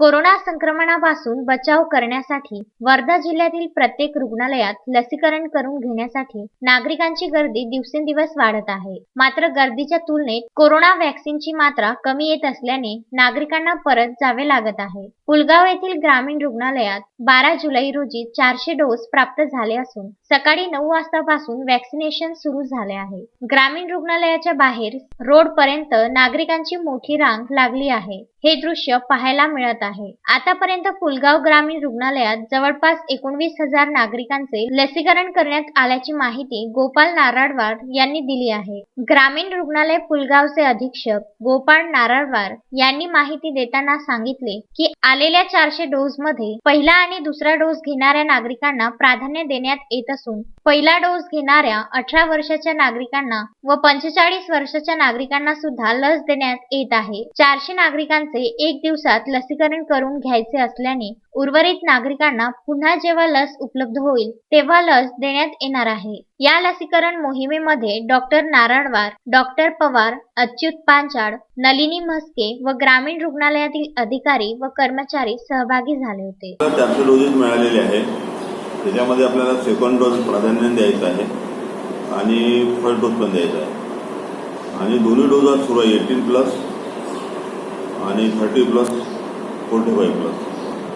Corona संक्रमणापासून बचाव करण्यासाठी वर्धा जिल्ह्यातील प्रत्येक रुग्णालयात लसीकरण करून घेण्यासाठी नागरिकांची गर्दी दिवसेंदिवस वाढत आहे. मात्र गर्दीच्या तुलनेत कोरोना व्हॅक्सिनची मात्रा कमी येत असल्याने नागरिकांना परत जावे लागत आहे. पुलगाव येथील ग्रामीण रुग्णालयात बारा जुलै रोजी चारशे डोस प्राप्त झाले असून सकाळी नऊ वाजतापासून व्हॅक्सिनेशन सुरू झाले आहे. ग्रामीण रुग्णालयाच्या बाहेर रोड पर्यंत नागरिकांची मोठी रांग लागली आहे. हे दृश्य पाहायला मिळत आहे. आतापर्यंत पुलगाव ग्रामीण रुग्णालयात जवळपास एकोणवीस हजार नागरिकांचे लसीकरण करण्यात आल्याची माहिती गोपाल नारायणवार यांनी दिली आहे. ग्रामीण रुग्णालय पुलगावचे अधीक्षक गोपाळ नारायणवार यांनी माहिती देताना सांगितले की आले आलेल्या चारशे डोस मध्ये पहिला आणि दुसरा डोस घेणाऱ्या नागरिकांना प्राधान्य देण्यात येत असून पहिला डोस घेणाऱ्या अठरा वर्षाच्या नागरिकांना व पंचेचाळीस वर्षाच्या नागरिकांना सुद्धा लस देण्यात येत आहे. चारशे नागरिकांचे एक दिवसात लसीकरण करून घ्यायचे असल्याने उर्वरित नागरिकांना पुन्हा जेव्हा लस उपलब्ध होईल तेव्हा लस देण्यात येणार आहे. या लसीकरण मोहिमेमध्ये डॉक्टर नारायणवार डॉक्टर पवार अच्युत पांचाळ नलिनी म्हस्के व ग्रामीण रुग्णालयातील अधिकारी व कर्मचारी सहभागी झाले होते. चारशे डोसेस मिळालेले आहे त्याच्यामध्ये आपल्याला सेकंड डोस प्राधान्य द्यायचा आहे आणि फर्स्ट डोस पण द्यायचा आहे. आणि दोन्ही डोस आज सुरू आहे एटीन प्लस आणि thirty plus forty five plus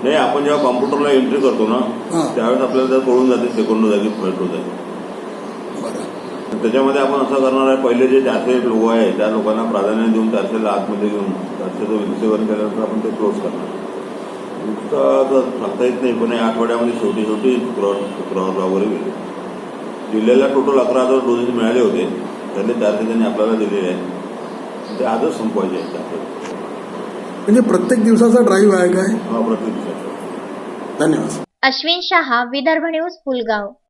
नाही आपण जेव्हा कॉम्प्युटरला एंट्री करतो ना हां. त्यावेळेस आपल्याला त्या कळून जाते सेकंड फर्स्ट डोस आहे बरं. त्याच्यामध्ये आपण असं करणार आहे पहिले जे चारशे लोक आहे त्या लोकांना प्राधान्य देऊन चारशेला आतमध्ये घेऊन चारशेचं विलगीकरण केल्यानंतर आपण ते क्लोज करणार. इतकं तर सांगता येत नाही पण या आठवड्यामध्ये शेवटी शेवटी शुक्रवार शुक्रवारला वगैरे गेले. जिल्ह्याला टोटल अकरा हजार डोसेस मिळाले होते त्यातले चारशे त्यांनी आपल्याला दिलेले आहेत. ते आजच संपवायचे आहेत. म्हणजे प्रत्येक दिवसाचा ड्राईव्ह आहे काय? हा प्रत्येक दिवसाचा. धन्यवाद. अश्विन शहा विदर्भ न्यूज पुलगाव